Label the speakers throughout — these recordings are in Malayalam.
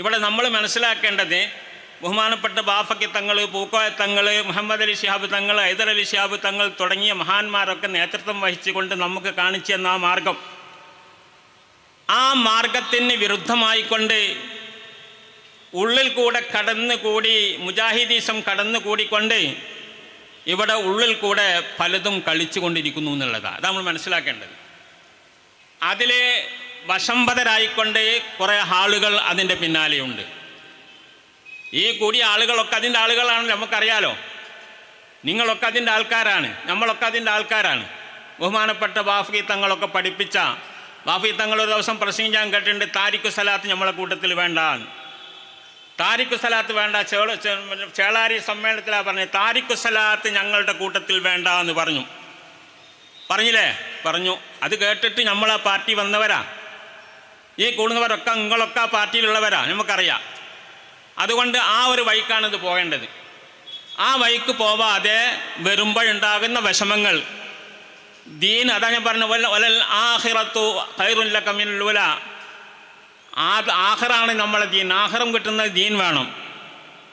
Speaker 1: ഇവിടെ നമ്മൾ മനസ്സിലാക്കേണ്ടത് ബഹുമാനപ്പെട്ട ബാഫക്കി തങ്ങൾ പൂക്കോയ തങ്ങൾ മുഹമ്മദ് അലി ഷിഹാബ് തങ്ങൾ ഹൈദർ അലി ഷിഹാബ് തങ്ങൾ തുടങ്ങിയ മഹാന്മാരൊക്കെ നേതൃത്വം വഹിച്ചുകൊണ്ട് നമുക്ക് കാണിച്ചു തന്ന ആ മാർഗം. ആ മാർഗത്തിന് വിരുദ്ധമായിക്കൊണ്ട് ഉള്ളിൽ കൂടെ കടന്നുകൂടി മുജാഹിദീസം കടന്നുകൂടിക്കൊണ്ട് ഇവിടെ ഉള്ളിൽ കൂടെ പലതും കളിച്ചുകൊണ്ടിരിക്കുന്നു എന്നുള്ളതാണ് അത് നമ്മൾ മനസ്സിലാക്കേണ്ടത്. അതിൽ വശംബതരായിക്കൊണ്ട് കുറേ ആളുകൾ അതിന്റെ പിന്നാലെയുണ്ട്. ഈ കൂടിയ ആളുകളൊക്കെ അതിന്റെ ആളുകളാണ് നമുക്കറിയാലോ. നിങ്ങളൊക്കെ അതിന്റെ ആൾക്കാരാണ്. നമ്മളൊക്കെ അതിന്റെ ആൾക്കാരാണ്. ബഹുമാനപ്പെട്ട ബാഫി തങ്ങളൊക്കെ പഠിപ്പിച്ച വാഫി തങ്ങൾ ഒരു ദിവസം പ്രസംഗിക്കാൻ കേട്ടിട്ടുണ്ട് താരിഖു സലാത്ത് നമ്മളെ കൂട്ടത്തിൽ വേണ്ട താരിഖു സലാത്ത് വേണ്ട ചേള ചേളാരി സമ്മേളനത്തിലാണ് പറഞ്ഞത് താരിഖു സലാത്ത് ഞങ്ങളുടെ കൂട്ടത്തിൽ വേണ്ട എന്ന് പറഞ്ഞു. പറഞ്ഞില്ലേ? പറഞ്ഞു. അത് കേട്ടിട്ട് നമ്മളാ പാർട്ടി വന്നവരാ. ഈ കൂടുന്നവരൊക്കെ നിങ്ങളൊക്കെ ആ പാർട്ടിയിലുള്ളവരാ നമുക്കറിയാം. അതുകൊണ്ട് ആ ഒരു വഴിക്കാണ് പോകേണ്ടത്. ആ വഴിക്ക് പോവാതെ വരുമ്പോഴുണ്ടാകുന്ന വിഷമങ്ങൾ. ദീൻ അതാ ഞാൻ പറഞ്ഞ ഒലൽ ആഹിറത്തു ഹൈറുല്ല കമ്മിനുല ആ ആഹറാണ് നമ്മളെ ദീൻ. ആഹറം കിട്ടുന്ന ദീൻ വേണം.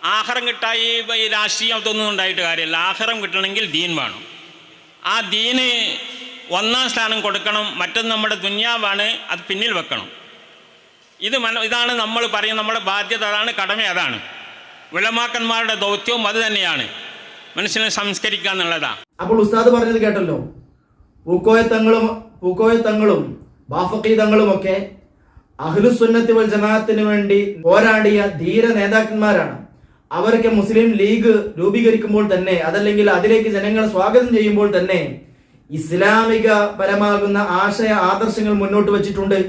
Speaker 1: ആഹറം കിട്ടായി ഈ രാഷ്ട്രീയം ഇതൊന്നും ഉണ്ടായിട്ട് കാര്യമില്ല. ആഹറം കിട്ടണമെങ്കിൽ ദീൻ വേണം. ആ ദീന് ഒന്നാം സ്ഥാനം കൊടുക്കണം മറ്റൊന്ന് നമ്മുടെ ദുന്യാവാണ് അത് പിന്നിൽ വെക്കണം. ഇത് മന ഇതാണ് നമ്മൾ പറയുന്നത് നമ്മുടെ ബാധ്യത അതാണ് കടമ അതാണ്. വിളമാക്കന്മാരുടെ ദൗത്യവും അത് തന്നെയാണ്. മനുഷ്യനെ സംസ്കരിക്കുക എന്നുള്ളതാണ്
Speaker 2: അപ്പോൾ ഉസ്താദ് പറഞ്ഞത് കേട്ടല്ലോ. പൂക്കോയത്തങ്ങളും പൂക്കോയത്തങ്ങളും ബാഫക്കീതങ്ങളും ഒക്കെ അഹ്ലുസുന്നത്തി വൽ ജമാഅത്തിന് വേണ്ടി പോരാടിയ ധീര നേതാക്കന്മാരാണ്. അവരൊക്കെ മുസ്ലിം ലീഗ് രൂപീകരിക്കുമ്പോൾ തന്നെ അതല്ലെങ്കിൽ അതിലേക്ക് ജനങ്ങളെ സ്വാഗതം ചെയ്യുമ്പോൾ തന്നെ ഇസ്ലാമിക പരമാകുന്ന ആശയ ആദർശങ്ങൾ മുന്നോട്ട് വച്ചിട്ടുണ്ട്.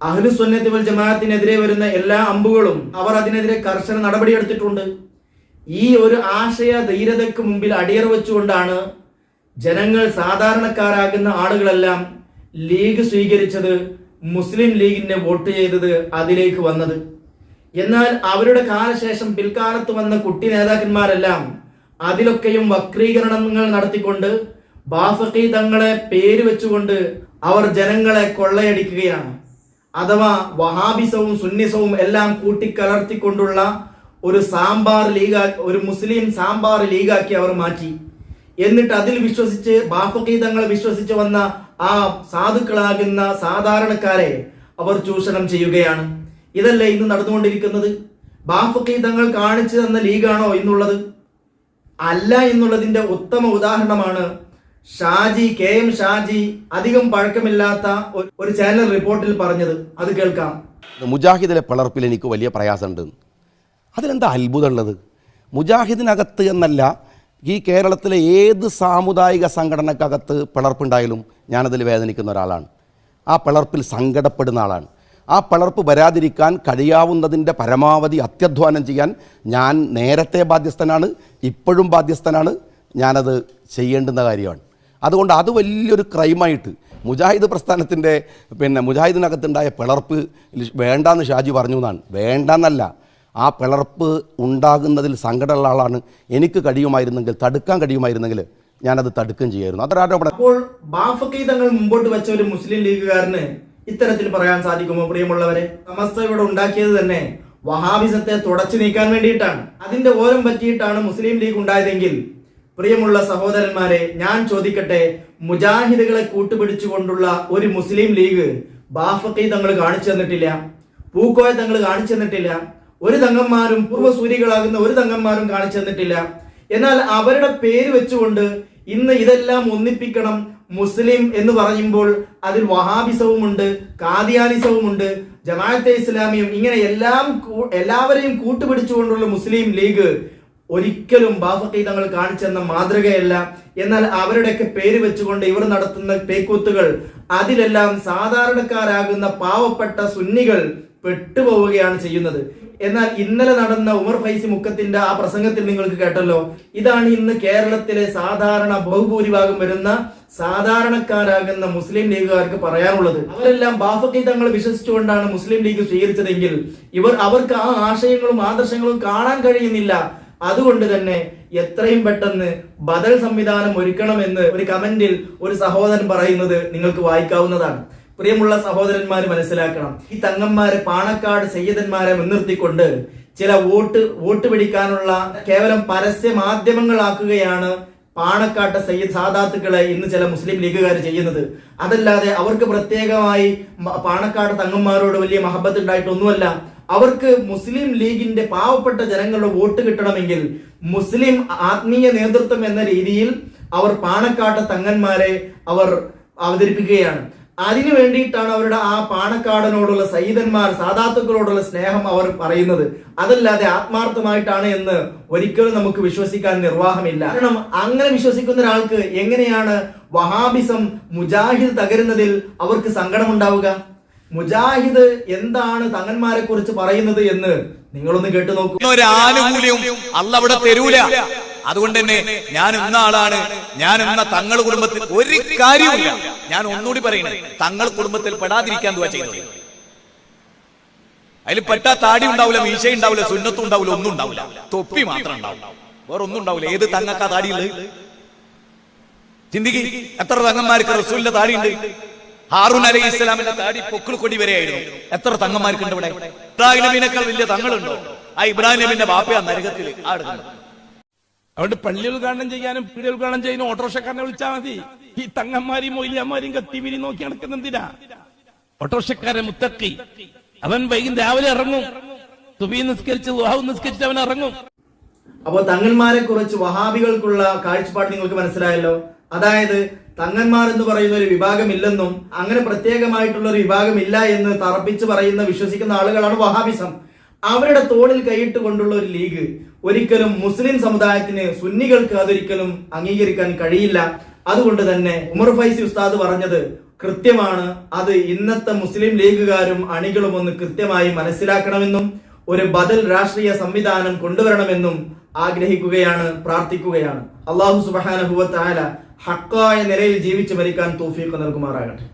Speaker 2: അഹ്ലുസുന്നത്തി വൽ ജമാഅത്തിനെതിരെ വരുന്ന എല്ലാ അമ്പുകളും അവർ അതിനെതിരെ കർശന നടപടിയെടുത്തിട്ടുണ്ട് ഈ ഒരു ആശയ ധൈര്യതയ്ക്ക് മുമ്പിൽ അടിയറ വെച്ചുകൊണ്ടാണ് ജനങ്ങൾ സാധാരണക്കാരാകുന്ന ആളുകളെല്ലാം ലീഗ് സ്വീകരിച്ചത് മുസ്ലിം ലീഗിനെ വോട്ട് ചെയ്തത് അതിലേക്ക് വന്നത്. എന്നാൽ അവരുടെ കാലശേഷം പിൽക്കാലത്ത് വന്ന കുട്ടി നേതാക്കന്മാരെല്ലാം അതിലൊക്കെയും വക്രീകരണങ്ങൾ നടത്തിക്കൊണ്ട് ബാഫക്കി തങ്ങളെ പേര് വെച്ചുകൊണ്ട് അവർ ജനങ്ങളെ കൊള്ളയടിക്കുകയാണ്. അഥവാ വഹാബിസവും സുന്നിസവും എല്ലാം കൂട്ടിക്കലർത്തിക്കൊണ്ടുള്ള ഒരു സാമ്പാർ ലീഗാ ഒരു മുസ്ലിം സാമ്പാർ ലീഗാക്കി അവർ മാറ്റി. എന്നിട്ട് അതിൽ വിശ്വസിച്ച് ബാഹുഗീതങ്ങൾ വിശ്വസിച്ച് വന്ന ആ സാധുക്കളാകുന്ന സാധാരണക്കാരെ അവർ ചൂഷണം ചെയ്യുകയാണ്. ഇതല്ലേ ഇന്ന് നടന്നുകൊണ്ടിരിക്കുന്നത്? ബാഹുഗീതങ്ങൾ കാണിച്ചു തന്ന ലീഗാണോ ഇന്നുള്ളത് അല്ല എന്നുള്ളതിന്റെ ഉത്തമ ഉദാഹരണമാണ് ഷാജി കെ എം ഷാജി അധികം പഴക്കമില്ലാത്ത ഒരു- ചാനൽ റിപ്പോർട്ടിൽ പറഞ്ഞത് അത് കേൾക്കാം.
Speaker 3: മുജാഹിദിലെ പിളർപ്പിൽ എനിക്ക് വലിയ പ്രയാസമുണ്ട്. അതിലെന്താ അത്ഭുതമുള്ളത്? മുജാഹിദിനകത്ത് എന്നല്ല ഈ കേരളത്തിലെ ഏത് സാമുദായിക സംഘടനക്കകത്ത് പിളർപ്പുണ്ടായാലും ഞാനതിൽ വേദനിക്കുന്ന ഒരാളാണ്. ആ പിളർപ്പിൽ സങ്കടപ്പെടുന്ന ആളാണ്. ആ പിളർപ്പ് വരാതിരിക്കാൻ കഴിയാവുന്നതിന്റെ പരമാവധി അത്യധ്വാനം ചെയ്യാൻ ഞാൻ നേരത്തെ ബാധ്യസ്ഥനാണ് ഇപ്പോഴും ബാധ്യസ്ഥനാണ്. ഞാനത് ചെയ്യേണ്ടുന്ന കാര്യമാണ്. അതുകൊണ്ട് അത് വലിയൊരു ക്രൈമായിട്ട് മുജാഹിദ് പ്രസ്ഥാനത്തിന്റെ പിന്നെ മുജാഹിദിനകത്തുണ്ടായ പിളർപ്പ് വേണ്ടാന്ന് ഷാജി പറഞ്ഞു എന്നാണ്. വേണ്ടെന്നല്ല. ആ പിളർപ്പ് ഉണ്ടാകുന്നതിൽ സങ്കടമുള്ള ആളാണ്. എനിക്ക് കഴിയുമായിരുന്നെങ്കിൽ തടുക്കാൻ കഴിയുമായിരുന്നെങ്കിൽ ഞാനത് തടുക്കുകയും ചെയ്യായിരുന്നു. അതൊരാരോപണം
Speaker 2: അപ്പോൾ ബാഫക്കീതങ്ങൾ മുമ്പോട്ട് വെച്ച ഒരു മുസ്ലിം ലീഗുകാരന് ഇത്തരത്തിൽ പറയാൻ സാധിക്കുമോ പ്രിയമുള്ളവരെ? സമസ്ത ഇവിടെ ഉണ്ടാക്കിയത് തന്നെ വഹാബിസത്തെ തുടച്ചു നീക്കാൻ വേണ്ടിയിട്ടാണ്. അതിന്റെ ഓരം പറ്റിയിട്ടാണ് മുസ്ലിം ലീഗ് ഉണ്ടായതെങ്കിൽ പ്രിയമുള്ള സഹോദരന്മാരെ ഞാൻ ചോദിക്കട്ടെ മുജാഹിദുകളെ കൂട്ടുപിടിച്ചുകൊണ്ടുള്ള ഒരു മുസ്ലിം ലീഗ് ബാഫക്കി തങ്ങൾ കാണിച്ചു തന്നിട്ടില്ല? പൂക്കോയ തങ്ങൾ കാണിച്ചു തന്നിട്ടില്ല? ഒരു തങ്ങന്മാരും പൂർവസൂരികളാകുന്ന ഒരു തങ്ങന്മാരും കാണിച്ചു തന്നിട്ടില്ല? എന്നാൽ അവരുടെ പേര് വെച്ചുകൊണ്ട് ഇന്ന് ഇതെല്ലാം ഒന്നിപ്പിക്കണം മുസ്ലിം എന്ന് പറയുമ്പോൾ അതിൽ വഹാബിസവുമുണ്ട് കാദിയാനിസവുമുണ്ട് ജമാഅത്തെ ഇസ്ലാമിയും ഇങ്ങനെ എല്ലാം എല്ലാവരെയും കൂട്ടുപിടിച്ചുകൊണ്ടുള്ള മുസ്ലിം ലീഗ് ഒരിക്കലും ബാഫക്കി തങ്ങൾ കാണിച്ചെന്ന മാതൃകയല്ല. എന്നാൽ അവരുടെയൊക്കെ പേര് വെച്ചുകൊണ്ട് ഇവർ നടത്തുന്ന പേക്കൂത്തുകൾ അതിലെല്ലാം സാധാരണക്കാരാകുന്ന പാവപ്പെട്ട സുന്നികൾ പെട്ടുപോവുകയാണ് ചെയ്യുന്നത്. എന്നാൽ ഇന്നലെ നടന്ന ഉമർ ഫൈസി മുക്കത്തിന്റെ ആ പ്രസംഗത്തിൽ നിങ്ങൾക്ക് കേട്ടല്ലോ. ഇതാണ് ഇന്ന് കേരളത്തിലെ സാധാരണ ബഹുഭൂരിഭാഗം വരുന്ന സാധാരണക്കാരാകുന്ന മുസ്ലിം ലീഗുകാർക്ക് പറയാനുള്ളത്. അവരെല്ലാം ബാഫക്കി തങ്ങൾ വിശ്വസിച്ചുകൊണ്ടാണ് മുസ്ലിം ലീഗ് സ്വീകരിച്ചതെങ്കിൽ ഇവർ അവർക്ക് ആ ആശയങ്ങളും ആദർശങ്ങളും കാണാൻ കഴിയുന്നില്ല. അതുകൊണ്ട് തന്നെ എത്രയും പെട്ടെന്ന് ബദൽ സംവിധാനം ഒരുക്കണമെന്ന് ഒരു കമന്റിൽ ഒരു സഹോദരൻ പറയുന്നത് നിങ്ങൾക്ക് വായിക്കാവുന്നതാണ്. പ്രിയമുള്ള സഹോദരന്മാർ മനസ്സിലാക്കണം. ഈ തങ്ങന്മാരെ പാണക്കാട് സയ്യിദന്മാരെ മുൻനിർത്തിക്കൊണ്ട് ചില വോട്ട് വോട്ട് പിടിക്കാനുള്ള കേവലം പരസ്യ മാധ്യമങ്ങളാക്കുകയാണ് പാണക്കാട്ട് സയ്യിദ് സാദാത്തുക്കളെ ഇന്ന് ചില മുസ്ലിം ലീഗുകാർ ചെയ്യുന്നത്. അതല്ലാതെ അവർക്ക് പ്രത്യേകമായി പാണക്കാട് തങ്ങന്മാരോട് വലിയ മഹബത്ത് ഉണ്ടായിട്ടൊന്നുമല്ല. അവർക്ക് മുസ്ലിം ലീഗിന്റെ പാവപ്പെട്ട ജനങ്ങളുടെ വോട്ട് കിട്ടണമെങ്കിൽ മുസ്ലിം ആത്മീയ നേതൃത്വം എന്ന രീതിയിൽ അവർ പാണക്കാട്ട് തങ്ങന്മാരെ അവർ അവതരിപ്പിക്കുകയാണ്. അതിനു വേണ്ടിയിട്ടാണ് അവരുടെ ആ പാണക്കാടനോടുള്ള സയ്യിദന്മാർ സാധാത്തുക്കളോടുള്ള സ്നേഹം അവർ പറയുന്നത്. അതല്ലാതെ ആത്മാർത്ഥമായിട്ടാണ് എന്ന് ഒരിക്കലും നമുക്ക് വിശ്വസിക്കാൻ നിർവാഹമില്ല. കാരണം അങ്ങനെ വിശ്വസിക്കുന്ന ഒരാൾക്ക് എങ്ങനെയാണ് വഹാബിസം മുജാഹിദ് തകരുന്നതിൽ അവർക്ക് സങ്കടമുണ്ടാവുക? മുജാഹിദ് എന്താണ് തങ്ങന്മാരെ കുറിച്ച് പറയുന്നത് എന്ന് നിങ്ങളൊന്ന് കേട്ടു നോക്കൂ.
Speaker 4: ഒരു ആനുകൂല്യവും അല്ല അവിടെ തരൂല. അതുകൊണ്ട് തന്നെ ഞാൻ ഇന്ന ആളാണ്. ഞാൻ ഇന്ന തങ്ങൾ കുടുംബത്തിൽ ഒരു കാര്യവുമില്ല. ഞാൻ ഒന്നുകൂടി പറയണേ തങ്ങൾ കുടുംബത്തിൽ പെടാതിരിക്കാൻ ദുവാ ചെയ്തത് അതിൽ പെട്ട താടി ഉണ്ടാവില്ല മീശ ഉണ്ടാവില്ല സുന്നത്തും ഉണ്ടാവില്ല ഒന്നും ഉണ്ടാവില്ല. തൊപ്പി മാത്രം ഉണ്ടാവും. വേറെ ഒന്നും ഉണ്ടാവില്ല. ഏത് തങ്ങക്കാ താടിയുള്ളത്? ചിന്തിക്ക്. എത്ര തങ്ങന്മാർക്ക് റസൂലിന്റെ താടിയുണ്ട്? ഹാറൂൻ അലി ഇസ്ലാമിന്റെ താടി പൊക്കിൾ കൊടി വരെയായിരുന്നു. എത്ര തങ്ങന്മാർക്കുണ്ട് ഇവിടെ? ഇബ്രാഹിം നബീനേക്കാൾ വലിയ തങ്ങളുണ്ടോ? ആ ഇബ്രാഹിം നബിന്റെ ബാപ്പയാ നരകത്തിൽ ആടുന്നത്
Speaker 5: അവിടെ പള്ളി ഉദ്ഘാടനം ചെയ്യാനും പീടി ഉദ്ഘാടനം ചെയ്യാനും ഓട്ടോറിക്ഷക്കാരനെ വിളിച്ചാൽ മതി. ഈ തങ്ങന്മാരെയും മൊയിലിയന്മാരെയും കത്തിവിരി നോക്കി നടക്കുന്നെന്തിനാ ഓട്ടോറിക്ഷക്കാരൻ മുത്തക്കി. അവൻ വൈകും രാവിലെ ഇറങ്ങും. തുബി നിസ്കരിച്ച് ദുഹാവ് നിസ്കരിച്ച് അവൻ ഇറങ്ങും.
Speaker 2: അപ്പോൾ തങ്ങന്മാരെ കുറിച്ച് വഹാബികൾക്കുള്ള കാഴ്ചപ്പാട് നിങ്ങൾക്ക് മനസ്സിലായല്ലോ. അതായത് തങ്ങന്മാർ എന്ന് പറയുന്ന ഒരു വിഭാഗമില്ലെന്നും അങ്ങനെ പ്രത്യേകമായിട്ടുള്ള ഒരു വിഭാഗമില്ല എന്ന് തറപ്പിച്ച് പറയുന്ന വിശ്വസിക്കുന്ന ആളുകളാണ് വഹാബിസം. അവരുടെ തോളിൽ കൈയിട്ട് കൊണ്ടുള്ള ഒരു ലീഗ് ഒരിക്കലും മുസ്ലിം സമുദായത്തിന് സുന്നികൾക്ക് അതൊരിക്കലും അംഗീകരിക്കാൻ കഴിയില്ല. അതുകൊണ്ട് തന്നെ ഉമർ ഫൈസി ഉസ്താദ് പറഞ്ഞത് കൃത്യമാണ്. അത് ഇന്നത്തെ മുസ്ലിം ലീഗുകാരും അണികളും ഒന്ന് കൃത്യമായി മനസ്സിലാക്കണമെന്നും ഒരു ബദൽ രാഷ്ട്രീയ സംവിധാനം കൊണ്ടുവരണമെന്നും ആഗ്രഹിക്കുകയാണ് പ്രാർത്ഥിക്കുകയാണ്. അള്ളാഹു സുബാനഹുവ താല ഹക്കായ നിലയിൽ ജീവിച്ച് മരിക്കാൻ തൗഫീഖ് നൽകുമാറാകട്ടെ.